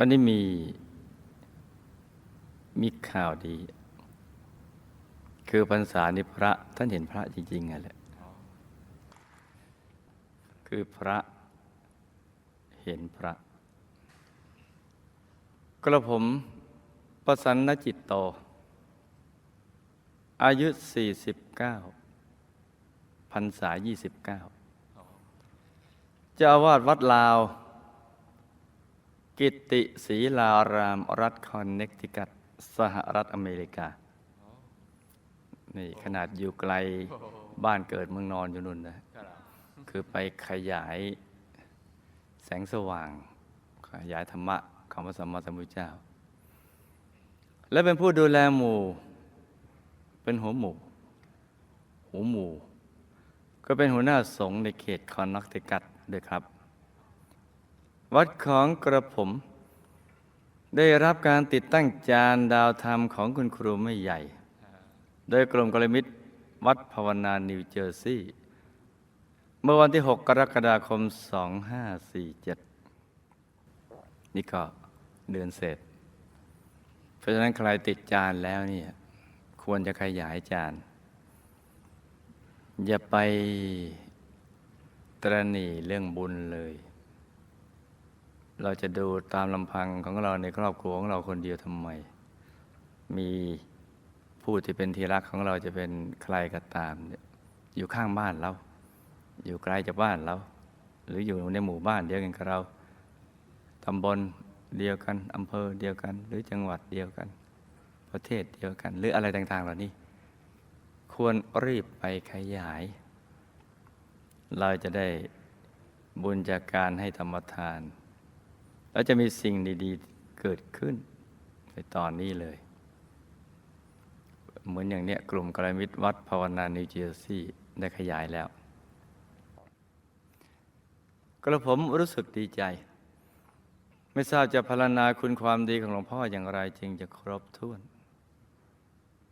วันนี้มี มีข่าวดี คือพรรษานิพระท่านเห็นพระจริงๆไงแหละคือพระเห็นพระ กระผมประสันนจิตโต อายุ 49พรรษา 29เจ้าอาวาสวัดลาว กิตติศีลารามรัฐคอนเนคติคัตสหรัฐอเมริกา นี่ขนาดอยู่ไกลบ้านเกิดเมืองนอนอยู่นู่นนะ คือไปขยายแสงสว่าง ขยายธรรมะของพระสัมมาสัมพุทธเจ้า และเป็นผู้ดูแลหมู่ เป็นหัวหมู่หูหมู่ ก็เป็นหัวหน้าสงฆ์ในเขตคอนนักติกัตด้วยครับ วัดของกระผม ได้รับการติดตั้งจานดาวธรรมของคุณครูไม่ใหญ่ โดยกรมกลมิตรวัดภาวนานิวเจอร์ซีย์เมื่อวันที่ 6 กรกฎาคม 2547 นี่ก็เดือนเศษเพราะฉะนั้นใครติดจานแล้วเนี่ยควรจะขยายจาน อย่าไปตรณีเรื่องบุญเลย เราจะดูตามลำพังของเราในครอบครัวของเราคนเดียวทำไม มีผู้ที่เป็นที่รักของเราจะเป็นใครก็ตาม อยู่ข้างบ้านเรา อยู่ไกลจากบ้านเรา หรืออยู่ในหมู่บ้านเดียวกันกับเราตำบลเดียวกันอำเภอเดียวกัน หรือจังหวัดเดียวกัน ประเทศเดียวกัน หรืออะไรต่างๆ เหล่านี้ ควรรีบไปขยาย เราจะได้บุญจากการให้ธรรมทาน แล้วจะมีสิ่งดีๆเกิดขึ้น ในตอนนี้เลย เหมือนอย่างเนี้ยกลุ่มกลมิตรวัดภาวนานิวเจอร์ซีย์ได้ขยายแล้ว กระผมรู้สึกดีใจ ไม่ทราบจะพรรณนาคุณความดีของหลวงพ่ออย่างไรจึงจะครบถ้วน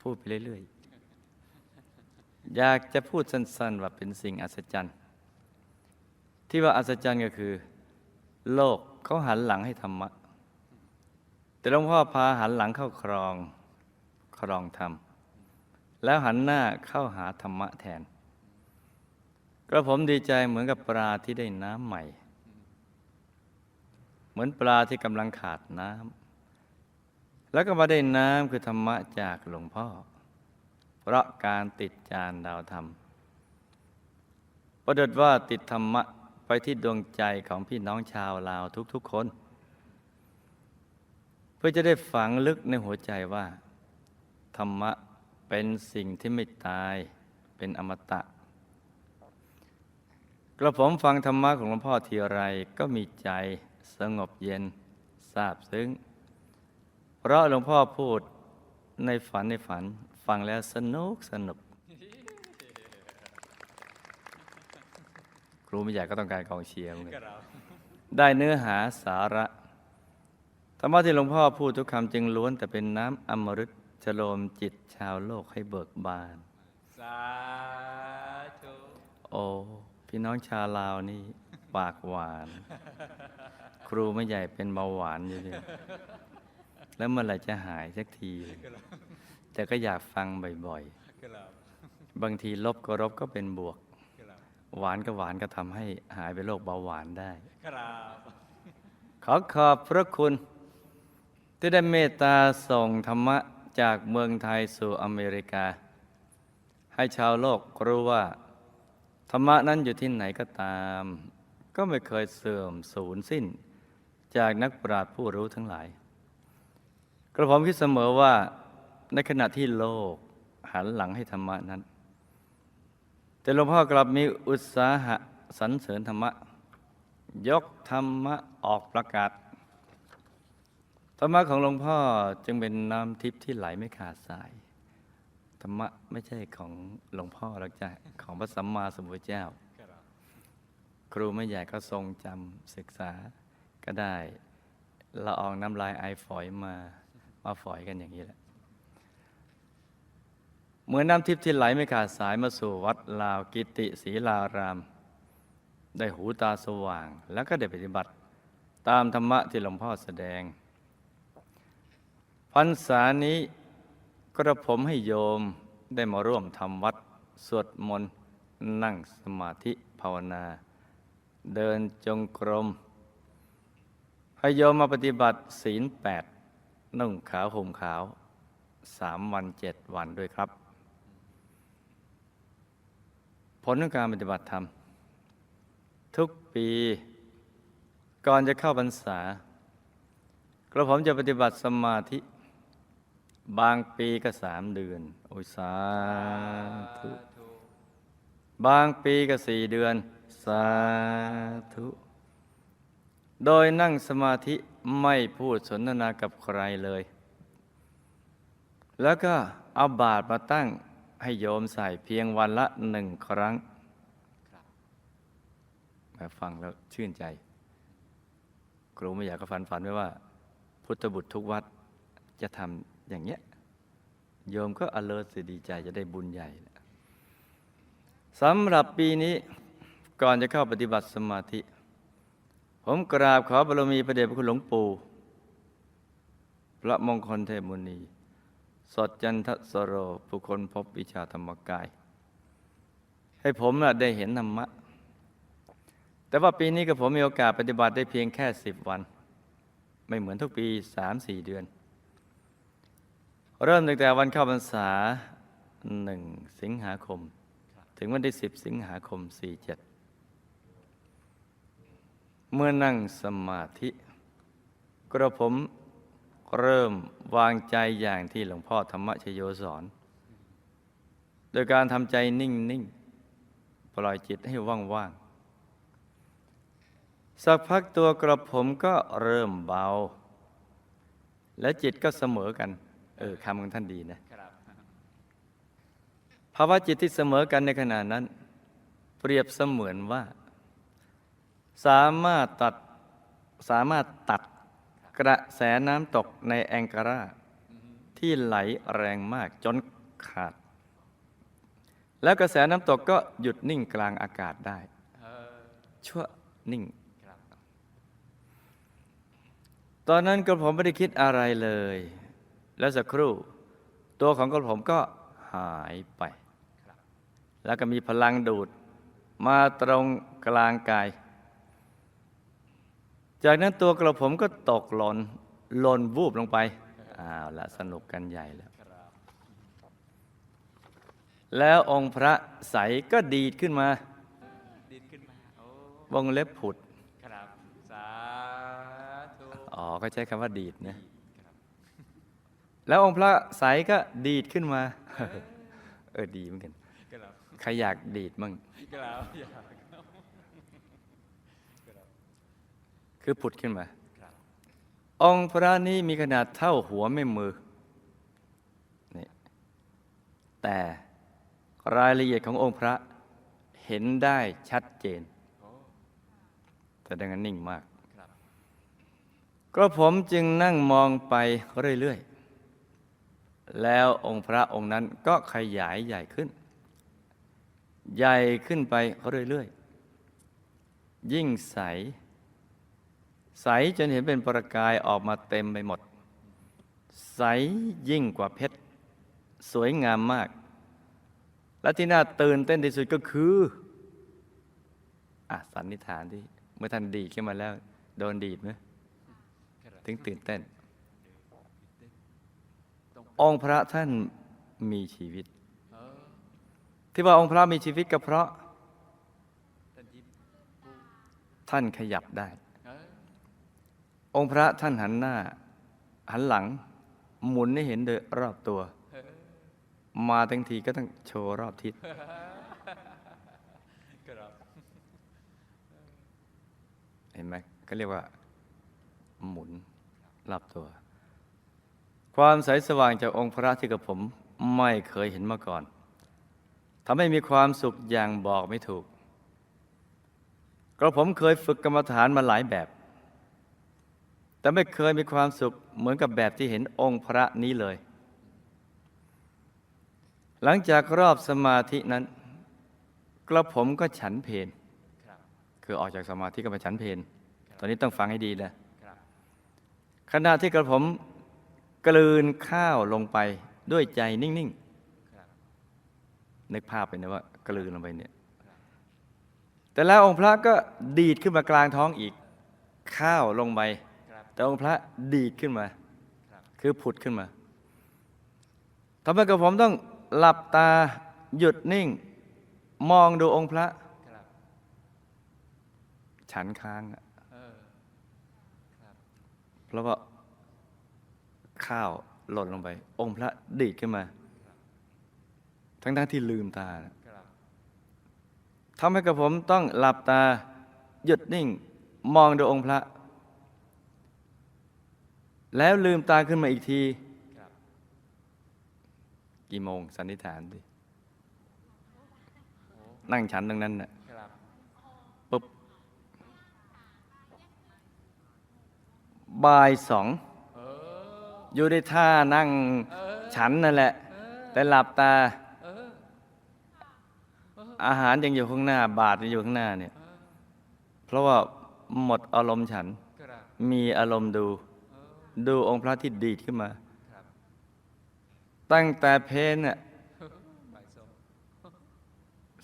พูดไปเรื่อยๆ อยากจะพูดสั้นๆ ว่าเป็นสิ่งอัศจรรย์ ที่ว่าอัศจรรย์ก็คือ โลก เขาหันหลังให้ธรรมะ แต่หลวงพ่อพาหันหลังเข้าครองครองธรรม แล้วหันหน้าเข้าหาธรรมะแทนกระผมดีใจเหมือนกับปลาที่ได้น้ำใหม่ เหมือนปลาที่กำลังขาดน้ำแล้วก็มาได้น้ำคือธรรมะจากหลวงพ่อ เพราะการติดจานดาวธรรมประเดิดว่าติดธรรมะ ไปที่ดวงใจของพี่น้องชาวลาวทุกๆคน เพื่อจะได้ฝังลึกในหัวใจว่า ธรรมะเป็นสิ่งที่ไม่ตายเป็นอมตะ กระผมฟังธรรมะของหลวงพ่อทีไรก็มีใจสงบเย็นซาบซึ้ง เพราะหลวงพ่อพูดในฝันในฝันฟังแล้วสนุกสนุก รูไม่ใหญ่ก็ต้องการกองเชียร์เหมือนกันได้เนื้อหาสาระธรรมะที่หลวงพ่อพูดทุกคำจึงล้วน แต่เป็นน้ำอมฤตชโลมจิตชาวโลกให้เบิกบาน สาธุโอ้พี่น้องชาวลาวนี่ปากหวาน ครูไม่ใหญ่เป็นเบาหวานอยู่เนี่ยแล้วเมื่อไหร่จะหายสักที แต่ก็อยากฟังบ่อยครับๆบางทีลบก็ลบก็เป็นบวกครับ หวานก็หวานก็ทำให้หายไปโรคเบาหวานได้ ครับ ขอขอบพระคุณ ที่ได้เมตตาส่งธรรมะจากเมืองไทยสู่อเมริกา ให้ชาวโลกรู้ว่า ธรรมะนั้นอยู่ที่ไหนก็ตาม ก็ไม่เคยเสื่อมสูญสิ้น จากนักปราชญ์ผู้รู้ทั้งหลาย กระผมคิดเสมอว่าในขณะที่โลกหันหลังให้ธรรมะนั้น แต่หลวงพ่อกลับมีอุตสาหะสรรเสริญธรรมะ ยกธรรมะออกประกาศ ธรรมะของหลวงพ่อจึงเป็นน้ำทิพย์ที่ไหลไม่ขาดสาย ธรรมะไม่ใช่ของหลวงพ่อหรอกจ้ะของพระสัมมาสัมพุทธเจ้า ครับครูไม่ใหญ่ก็ทรงจำศึกษาก็ได้ละอองน้ำลายไอฝอยมามาฝอยกันอย่างนี้แหละ เหมือนน้ำทิพย์ที่ไหลไม่ขาดสายมาสู่วัดลาวกิติศรีลาราม ได้หูตาสว่าง แล้วก็ได้ปฏิบัติ ตามธรรมะที่หลวงพ่อแสดงพรรษานี้กระผมให้โยมได้มาร่วมทำวัด สวดมนต์ นั่งสมาธิภาวนา เดินจงกรมให้โยมมาปฏิบัติศีลแปดนุ่งขาวห่มขาวสามวันเจ็ดวันด้วยครับ ผลของการปฏิบัติธรรม ทุกปี ก่อนจะเข้าพรรษากระผมจะปฏิบัติสมาธิ บางปีก็สามเดือน โอ้ยสาธุบางปีก็สี่เดือน สาธุ โดยนั่งสมาธิไม่พูดสนทนากับใครเลย แล้วก็เอาบาตรมาตั้ง ให้โยมใส่เพียงวันละหนึ่งครั้งมาฟังแล้วชื่นใจ ครูไม่อยากก็ฝันฝันไว้ว่า พุทธบุตรทุกวัดจะทำอย่างเงี้ย โยมก็อเลิศสิดีใจจะได้บุญใหญ่สำหรับปีนี้ก่อนจะเข้าปฏิบัติสมาธิ ผมกราบขอบารมีพระเดชพระคุณหลวงปู่ พระมงคลเทพมุนี สดจันทสโรผู้คนพบวิชาธรรมกาย ให้ผมได้เห็นธรรมะ แต่ว่าปีนี้กับผมมีโอกาสปฏิบัติได้เพียงแค่สิบวัน ไม่เหมือนทุกปีสามสี่เดือน เริ่มตั้งแต่วันเข้าพรรษาหนึ่งสิงหาคม ถึงวันที่สิบสิงหาคมสี่เจ็ดเมื่อนั่งสมาธิกระผม เริ่มวางใจอย่างที่หลวงพ่อธรรมชโยสอน โดยการทำใจนิ่ง ๆ ปล่อยจิตให้ว่าง ๆ สักพักตัวกระผมก็เริ่มเบา และจิตก็เสมอกัน เออคำของท่านดีนะภาวะจิตที่เสมอกันในขณะนั้น เปรียบเสมือนว่า สามารถตัดสามารถตัด กระแสน้ำตกในแองการาที่ไหลแรงมากจนขาด แล้วกระแสน้ำตกก็หยุดนิ่งกลางอากาศได้ชั่วนิ่ง ตอนนั้นกระผมไม่ได้คิดอะไรเลย แล้วสักครู่ ตัวของกระผมก็หายไป แล้วก็มีพลังดูด มาตรงกลางกาย จากนั้นตัวกระผมก็ตกหล่นหล่นวูบลงไปอ้าวละสนุกกันใหญ่แล้วครับแล้วองค์พระใสก็ดีดขึ้นมาดินขึ้นมาโอ้วงเล็บผุดครับสาธุอ๋อก็ใช้คำว่าดีดนะครับแล้วองค์พระใสก็ดีดขึ้นมา เออดีเหมือนกันครับใครอยากดีดมั่ง คือผุดขึ้นมา องค์พระนี้มีขนาดเท่าหัวแม่มือนี่แต่รายละเอียดขององค์พระเห็นได้ชัดเจน แต่ดังนั้นนิ่งมาก ก็ผมจึงนั่งมองไปเรื่อย ๆ แล้วองค์พระองค์นั้นก็ขยายใหญ่ขึ้น ใหญ่ขึ้นไปเรื่อย ๆ ยิ่งใส ใสจนเห็นเป็นประกายออกมาเต็มไปหมด ใสยิ่งกว่าเพชร สวยงามมาก และที่น่าตื่นเต้นที่สุดก็คืออะสันนิษฐานที่ เมื่อท่านดีขึ้นมาแล้ว โดนดีดไหมถึงตื่นเต้น องค์พระท่านมีชีวิต ที่ว่าองค์พระมีชีวิตก็เพราะ ท่านขยับได้ ออองค์พระท่านหันหน้า หันหลัง หมุนให้เห็นโดยรอบตัวเออมาทั้งทีก็ต้องโชว์รอบทิศครับเห็นไหมก็เรียกว่า หมุนรอบตัว ความใสสว่างจากองค์พระที่กับผมไม่เคยเห็นมาก่อนทำให้มีความสุขอย่างบอกไม่ถูกกระผมเคยฝึกกรรมฐานมาหลายแบบ แต่ไม่เคยมีความสุขเหมือนกับแบบที่เห็นองค์พระนี้เลย หลังจากรอบสมาธินั้น กระผมก็ฉันเพนครับคือออกจากสมาธิก็ไปฉันเพนตอนนี้ต้องฟังให้ดีนะขณะที่กระผมกลืนข้าวลงไปด้วยใจนิ่งๆนึกภาพไปนะว่ากลืนลงไปเนี่ยแต่แล้วองค์พระก็ดีดขึ้นมากลางท้องอีก ข้าวลงไป แต่องค์พระดีดขึ้นมา คือผุดขึ้นมาทำให้กระผมต้องหลับตาหยุดนิ่ง มองดูองค์พระ ฉันค้างอะเพราะว่าข้าวหล่นลงไป องค์พระดีดขึ้นมา ทั้งๆที่ลืมตาทำให้กระผมต้องหลับตาหยุดนิ่ง มองดูองค์พระ แล้วลืมตาขึ้นมาอีกทีครับกี่โมงสันนิษฐานดิโอ้นั่งฉันตรงนั้นน่ะครับปุ๊บบ่ายสองเอออยู่ในท่านั่งเออฉันนั่นแหละ แต่หลับตาเอออาหารยังอยู่ข้างหน้า บาทยังอยู่ข้างหน้าเนี่ย เพราะว่าหมดอารมณ์ฉันครับมีอารมณ์ดูเออ ดูองค์พระที่ดีดขึ้นมาครับตั้งแต่เพนน่ะบ่ายสอง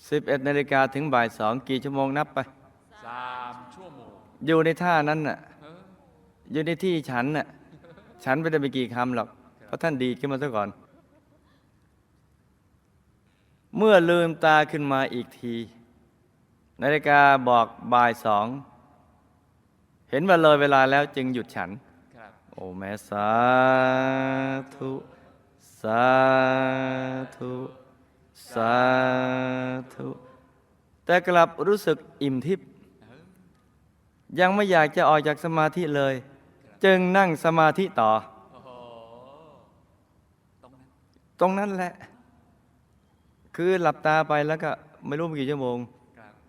สิบเอ็ดนาฬิกาถึงบ่ายสองกี่ชั่วโมงนับไปสามชั่วโมง อยู่ในท่านั้นน่ะเอออยู่ในที่ฉันน่ะ ฉันไม่ได้ไปกี่คำหรอก เพราะท่านดีดขึ้นมาซะก่อน เมื่อลืมตาขึ้นมาอีกที นาฬิกาบอกบ่ายสอง เห็นว่าเลยเวลาแล้วจึงหยุดฉันครับโอ้แม่สาธุสาธุสาธุแต่กลับรู้สึกอิ่มทิพย์ยังไม่อยากจะออกจากสมาธิเลย จึงนั่งสมาธิต่ออ้โหตรงนั้นตรงนั้นแหละ คือหลับตาไปแล้วก็ไม่รู้กี่ชั่วโมง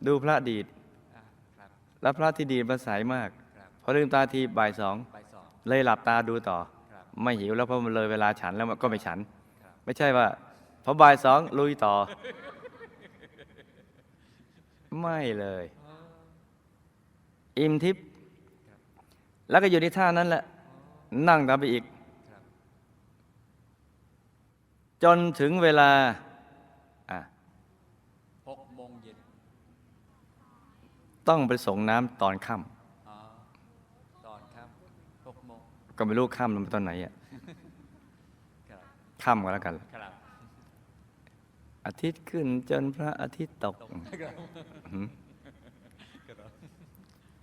ดูพระดีดรับแล้วพระที่ดีดมาใสมากครับพอลืมตาทีบ่ายสองบ่ายสอง เลยหลับตาดูต่อครับไม่หิวแล้วเพราะมันเลยเวลาฉันแล้วมันก็ไม่ฉันครับไม่ใช่ว่าพอบ่ายสองลุยต่อ ไม่เลย อิ่มทิพย์แล้วก็อยู่ในท่านั้นแหละ นั่งตามไปอีกครับจนถึงเวลาอะหกโมงเย็นต้องไปส่งน้ำตอนค่อ๋อตอนครับห กโมงำก็ไม่รู้ค่ำลงไปตอนไหนอะครับค่ำก็แล้วกันครับอาทิตย์ขึ้นจนพระอาทิตย์ตกตรงครับหืมครับ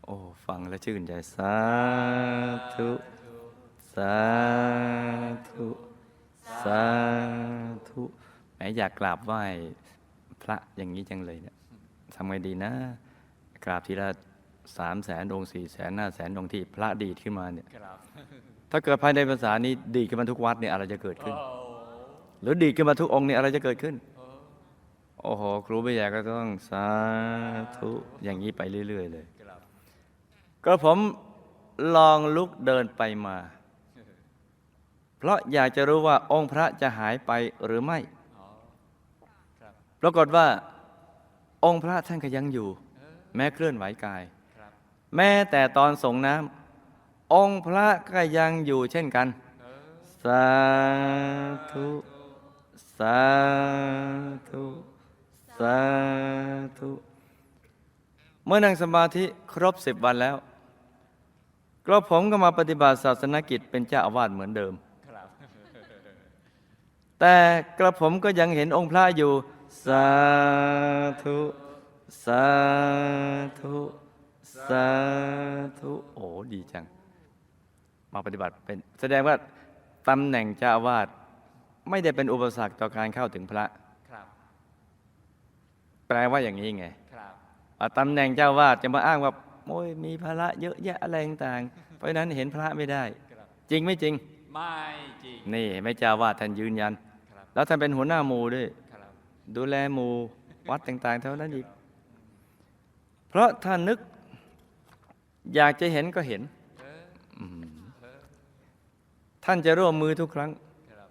โอ้ ฟังแล้วชื่นใจ สาธุ สาธุ สาธุแหมอยากกราบไหว้พระอย่างนี้จังเลยเนี่ยทำไงดีนะ กราบทีละ สามแสนองค์สี่แสนห้าแสนองค์ที่พระดีดขึ้นมาเนี่ยครับถ้าเกิดภายในภาษานี้ดีดขึ้นมาทุกวัดเนี่ยอะไรจะเกิดขึ้นโอ้หรือดีดขึ้นมาทุกองค์เนี่ยอะไรจะเกิดขึ้นโอ้โอ้โห ครูไม่อยากก็ต้องสาธุอย่างนี้ไปเรื่อย ๆ เลยครับก็ผมลองลุกเดินไปมา เพราะอยากจะรู้ว่าองค์พระจะหายไปหรือไม่อ๋อครับปรากฏว่า องค์พระท่านก็ยังอยู่เออแม้เคลื่อนไหวกายครับ แม้แต่ตอนส่งน้ำองค์พระก็ยังอยู่เช่นกัน สาธุ สาธุ สาธุ เมื่อนั่งสมาธิครบสิบวันแล้วกระผมก็มาปฏิบัติศาสนกิจเป็นเจ้าอาวาสเหมือนเดิม แต่กระผมก็ยังเห็นองค์พระอยู่ สาธุ สาธุ สาธุโอ้ดีจัง มาปฏิบัติเป็นแสดงว่าตำแหน่งเจ้าอาวาสไม่ได้เป็นอุปสรรคต่อการเข้าถึงพระครับแปลว่าอย่างนี้ไงครับอะตำแหน่งเจ้าอาวาสจะมาอ้างว่าโอ้ยมีภาระเยอะแยะอะไรต่างๆเพราะฉะนั้นเห็นพระไม่ได้ครับจริงไม่จริง ไม่จริง นี่ไม่เจ้าอาวาสท่านยืนยันครับแล้วท่านเป็นหัวหน้าหมู่ด้วยครับดูแลหมู่วัดต่างๆเท่านั้นอีก เพราะถ้านึก อยากจะเห็นก็เห็นเอออืมเออท่านจะร่วมมือทุกครั้งครับ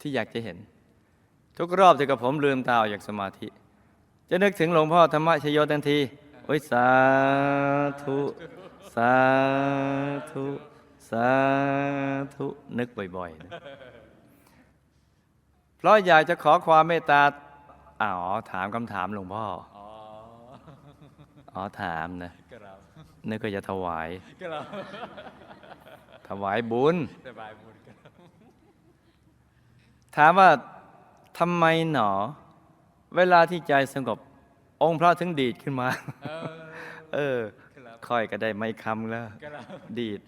ที่อยากจะเห็น ทุกรอบที่กับผมลืมตาออกจากสมาธิ จะนึกถึงหลวงพ่อธรรมชโยทันที โอ้ยสาธุสสาธุ สาธุ นึกบ่อยๆนะเพราะอยากจะขอความเมตตาอ๋อถามคำถามหลวงพ่อ อ๋ออ๋อถามนะครับ นึกก็จะถวายครับถวายบุญสบายบุญครับถามว่าทำไมหนอ เวลาที่ใจสงบ องค์พระถึงดีดขึ้นมา เออเออครับค่อยก็ได้ไม่คำแล้วครับดีด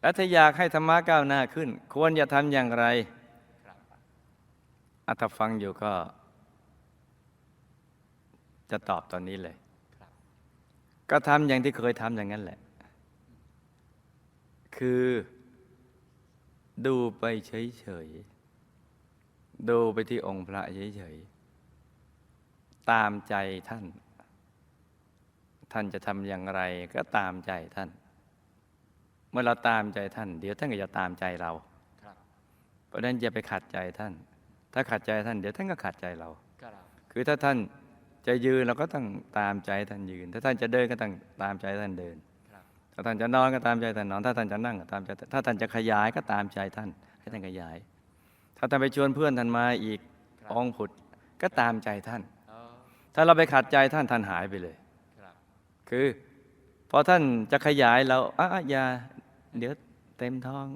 แล้วถ้าอยากให้ธรรมะก้าวหน้าขึ้น ควรจะทำอย่างไรครับอัตฟังอยู่ก็ จะตอบตอนนี้เลยครับ ก็ทำอย่างที่เคยทำอย่างนั้นแหละ คือดูไปเฉยๆ ดูไปที่องค์พระเฉยๆ ตามใจท่าน ท่านจะทำอย่างไรก็ตามใจท่าน เมื่อเราตามใจท่าน เดี๋ยวท่านก็จะตามใจเราครับเพราะฉะนั้นอย่าไปขัดใจท่าน ถ้าขัดใจท่าน เดี๋ยวท่านก็ขัดใจเราครับคือถ้าท่าน จะยืนเราก็ต้องตามใจท่านยืน ถ้าท่านจะเดินก็ต้องตามใจท่านเดินครับถ้าท่านจะนอนก็ตามใจท่านนอน ถ้าท่านจะนั่งก็ตามใจท่านถ้าท่านจะขยายก็ตามใจท่าน ให้ท่านขยาย ถ้าท่านไปชวนเพื่อนท่านมาอีกครับองค์ผุดก็ตามใจท่านอ๋อถ้าเราไปขัดใจท่านท่านหายไปเลยครับคือพอท่านจะขยายเราอะอะอย่าเดี๋ยวเต็มท้อง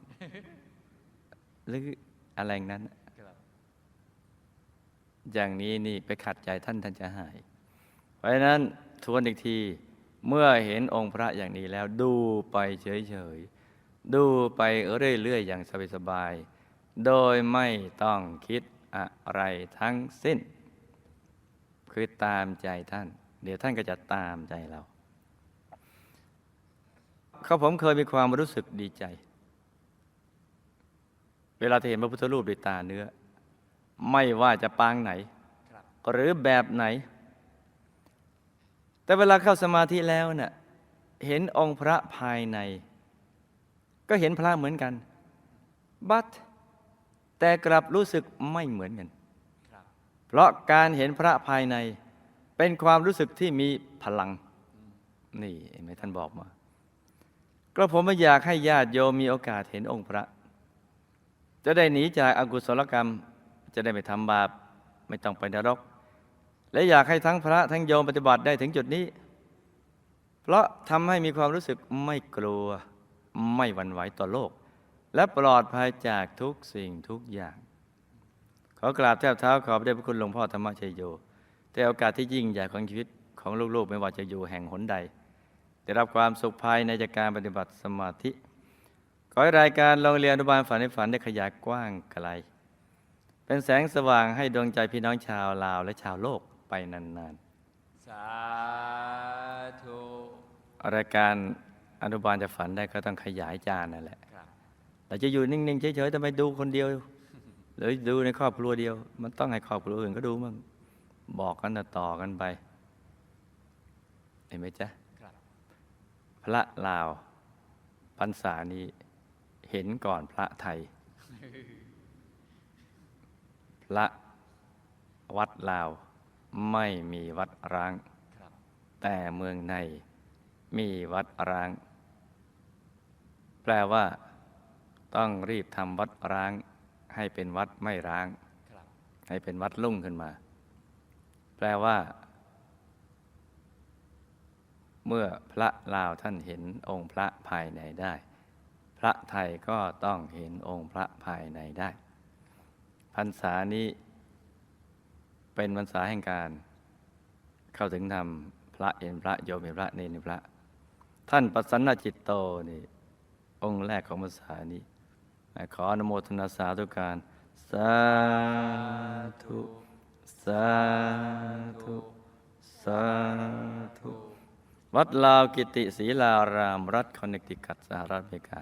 หรืออะไรอย่างนั้นครับ อย่างนี้นี่ไปขัดใจท่านท่านจะหาย เพราะฉะนั้นทวนอีกทีเมื่อเห็นองค์พระอย่างนี้แล้วดูไปเฉยๆ ดูไปเรื่อยๆ อย่างสบายๆ โดยไม่ต้องคิดอะไรทั้งสิ้น คือตามใจท่าน เดี๋ยวท่านก็จะตามใจเรา เขาผมเคยมีความรู้สึกดีใจ เวลาที่เห็นพระพุทธรูปด้วยตาเนื้อ ไม่ว่าจะปางไหนครับหรือแบบไหน แต่เวลาเข้าสมาธิแล้วเนะ่ะเห็นองค์พระภายใน ก็เห็นพระเหมือนกัน บัดแต่กลับรู้สึกไม่เหมือนกันครับเพราะการเห็นพระภายใน เป็นความรู้สึกที่มีพลัง นี่เห็นไหมท่านบอกมา ก็ผมไม่อยากให้ญาติโยมมีโอกาสเห็นองค์พระ จะได้หนีจากอากุศลกรรม จะได้ไม่ทำบาปไม่ต้องไปนรก และอยากให้ทั้งพระทั้งโยมปฏิบัติได้ถึงจุดนี้ เพราะทำให้มีความรู้สึกไม่กลัว ไม่หวั่นไหวต่อโลก และปลอดภัยจากทุกสิ่งทุกอย่าง ขอกราบแทบเท้าขอบได้พระคุณหลวงพ่อธรรมชัยโยแต่โอกาสที่ยิ่งใหญ่ของชีวิตของลูกๆ ไม่ว่าจะอยู่แห่งหนใดได้รับความสุขภายในจากการปฏิบัติสมาธิ ขอให้รายการโรงเรียนอนุบาลฝันในฝันได้ขยายกว้างไกล เป็นแสงสว่างให้ดวงใจพี่น้องชาวลาวและชาวโลกไปนานสาธุๆรายการอนุบาลจะฝันได้ก็ต้องขยายจานนั่นแหละครับเราจะอยู่นิ่งๆเฉยๆทำไมดูคนเดียว หรือดูในครอบครัวเดียว มันต้องให้ครอบครัวอื่นก็ดูมั่งบอกกันต่อกันไป เห็นไหมจ๊ะครับพระลาวพรรษานี้เห็นก่อนพระไทย พระวัดลาวไม่มีวัดร้างครับแต่เมืองในมีวัดร้าง แปลว่า ต้องรีบทำวัดร้าง ให้เป็นวัดไม่ร้างครับให้เป็นวัดลุ่งขึ้นมา แปลว่า เมื่อพระลาวท่านเห็นองค์พระภายในได้ พระไทยก็ต้องเห็นองค์พระภายในได้พ รรษานี้เป็นพรรษาแห่งการ เข้าถึงธรรมพระเห็นพระโยมเห็นพระเนรเห็นพระ ท่านปัสสนจิตโตนี่องค์แรกของพรรษานี้ ขออนุโมทนาสาธุการ สาธุ สาธุ สาธุ วัดลาวกิติศรีลารามรัฐคอนเนคติคัตสหรัฐอเมริกา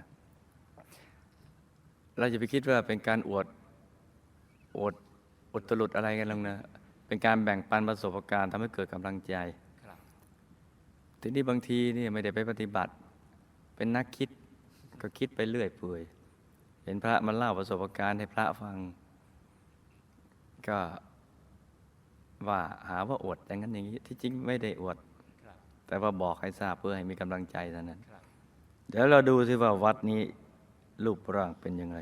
เราจะไปคิดว่าเป็นการอวด อวดอุตลุดอะไรกันลงนะเป็นการแบ่งปันประสบการณ์ทำให้เกิดกำลังใจครับทีนี้บางทีนี่ไม่ได้ไปปฏิบัติ เป็นนักคิดก็คิดไปเรื่อยเปื่อย เห็นพระมาเล่าประสบการณ์ให้พระฟัง ก็ว่าหาว่าอวดอย่างนั้นอย่างนี้ที่จริงไม่ได้อวดครับแต่ว่าบอกให้ทราบเพื่อให้มีกำลังใจเท่านั้นครับเดี๋ยวเราดูสิว่าวัดนี้รูปร่างเป็นยังไง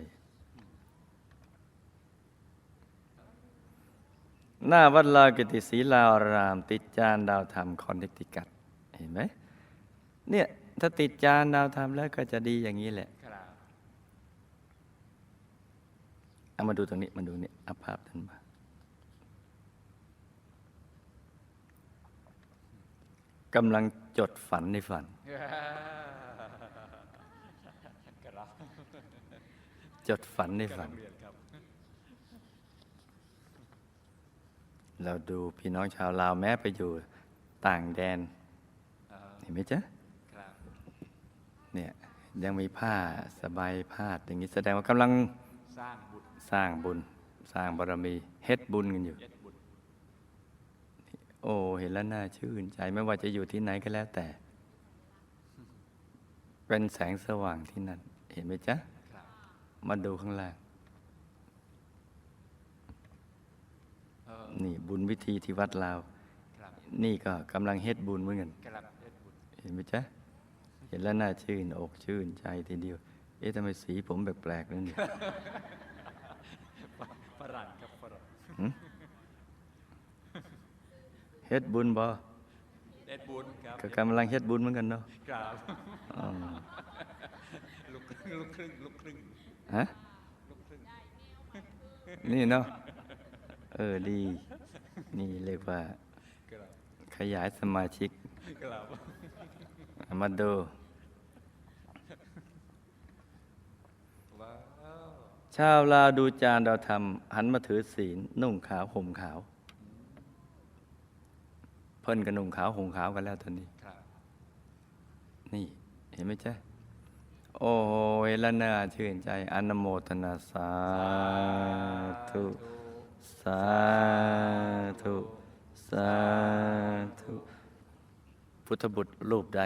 หน้าวัดลากิติศรีลาราม ติดจานดาวธรรมคอนเนคติคัตเห็นไหมเนี่ยถ้าติดจานดาวธรรมแล้วก็จะดีอย่างนี้แหละครับเอามาดูตรงนี้มาดูนี่เอาภาพท่านมากำลังจดฝันในฝันครับจดฝันในฝัน เรียนครับเราดูพี่น้องชาวลาวแม้ไปอยู่ต่างแดนเอ่อเห็นไหมจ๊ะครับเนี่ยยังมีผ้าสบายผ้าดอย่างนี้แสดงว่ากำลังสร้างบุตรสร้างบุญสร้างบารมีเฮ็ดบุญกันอยู่เย็ดบุตรโอ้เห็นแล้วน่าชื่นใจไม่ว่าจะอยู่ที่ไหนก็แล้วแต่ เป็นแสงสว่างที่นั่นเห็นไหมจ๊ะครับมาดูข้างล่าง เออ นี่บุญวิธีที่วัดลาวครับนี่ก็กำลังเฮ็ดบุญเหมือนกันครับเย็ดบุตรเห็นไหมจ๊ะ เห็นแล้วน่าชื่นอกชื่นใจทีเดียว เอ๊ะทำไมสีผมแปลกๆนั่นเนี่ยฝรั่งครับฝรั่งหึเฮ็ดบุญบ่เย็ดบุญครับก็กำลังเฮ็ดบุญเหมือนกันเนาะครับอ๋อลูกครึ่งลูกครึ่งลูกครึ่งฮะลูกครึ่งนี่เนาะ เออดี นี่เรียกว่าครับขยายสมาชิกครับเอามาดูว้าวชาวลาวดูจานดาวธรรม หันมาถือศีลนุ่งขาวห่มขาว เพิ่นก็นุ่งขาวห่มขาวกันแล้วตอนนี้ครับนี่เห็นไหมจ๊ะโอ้โหเห็นแล้วน่าชื่นใจอนุโมทนาสาธุ สาธุ สาธุ พุทธบุตรรูปใด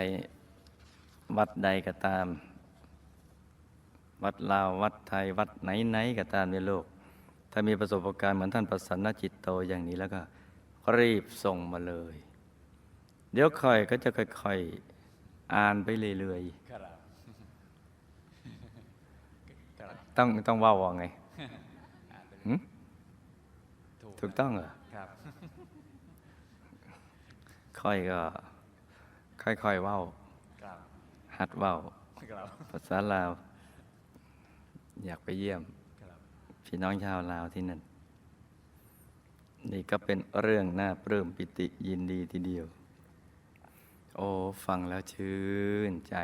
วัดใดก็ตาม วัดลาว วัดไทย วัดไหน ๆ ก็ตามในโลก ถ้ามีประสบการณ์เหมือนท่านประสันนจิตโตอย่างนี้แล้วก็รีบส่งมาเลย เดี๋ยวค่อยก็จะค่อยๆอ่านไปเรื่อยครับครับๆต้องต้องเว่าว่าไง อ่านไปเลย หึ ถูกถูกต้องเหรอครับค่อยก็ ค่อยๆเว้าครับหัดเว้าครับภาษาลาว อยากไปเยี่ยมครับพี่น้องชาวลาวที่นั่น นี่ก็เป็นเรื่องน่าปลื้มปิติยินดีทีเดียว โอ้ ฟังแล้วชื่นใจ